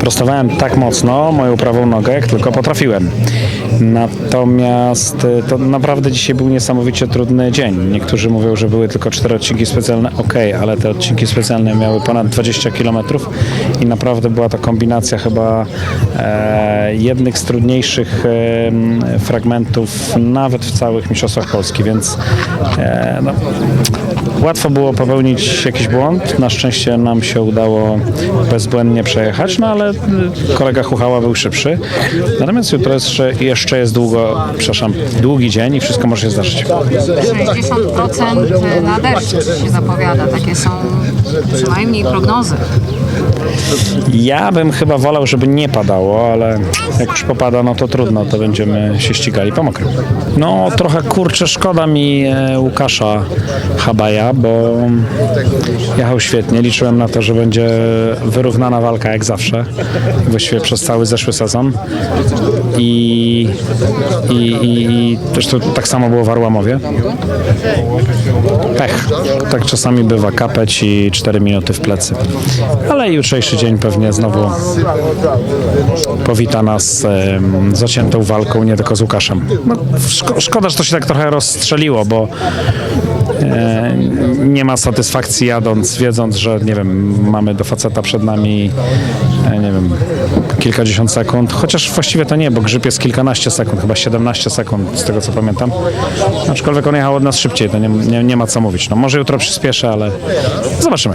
prostowałem tak mocno moją prawą nogę, jak tylko potrafiłem. Natomiast e, to naprawdę dzisiaj był niesamowicie trudny dzień. Niektórzy mówią, że były tylko cztery odcinki specjalne. Ok, ale te odcinki specjalne miały ponad 20 km i naprawdę była to kombinacja chyba e, jednych z trudniejszych e, fragmentów nawet w całych Mistrzostwach Polski, więc e, no, łatwo było popełnić jakiś błąd. Na szczęście nam się udało bezbłędnie przejechać, no ale y, kolega Chuchała był szybszy. Natomiast jutro jeszcze, jeszcze jest długo, przepraszam, długi dzień i wszystko może się zdarzyć. 60% na deszcz się zapowiada. Takie są przynajmniej prognozy. Ja bym chyba wolał, żeby nie padało, ale jak już popada, no to trudno, to będziemy się ścigali po mokrym. No trochę kurczę, szkoda mi e, Łukasza Habaja, bo jechał świetnie. Liczyłem na to, że będzie wyrównana walka jak zawsze, właściwie przez cały zeszły sezon. I, i, i, i zresztą tak samo było w Arłamowie. Pech. Tak czasami bywa kapeć i 4 minuty w plecy. Ale jutrzejszy dzień pewnie znowu powita nas em, zaciętą walką, nie tylko z Łukaszem. No, szko- szkoda, że to się tak trochę rozstrzeliło, bo nie ma satysfakcji jadąc, wiedząc, że nie wiem, mamy do faceta przed nami e, nie wiem, kilkadziesiąt sekund, chociaż właściwie to nie, bo grzyb jest kilkanaście sekund, chyba 17 sekund z tego co pamiętam. Aczkolwiek on jechał od nas szybciej, to nie, nie, nie ma co mówić. No, może jutro przyspieszę, ale zobaczymy.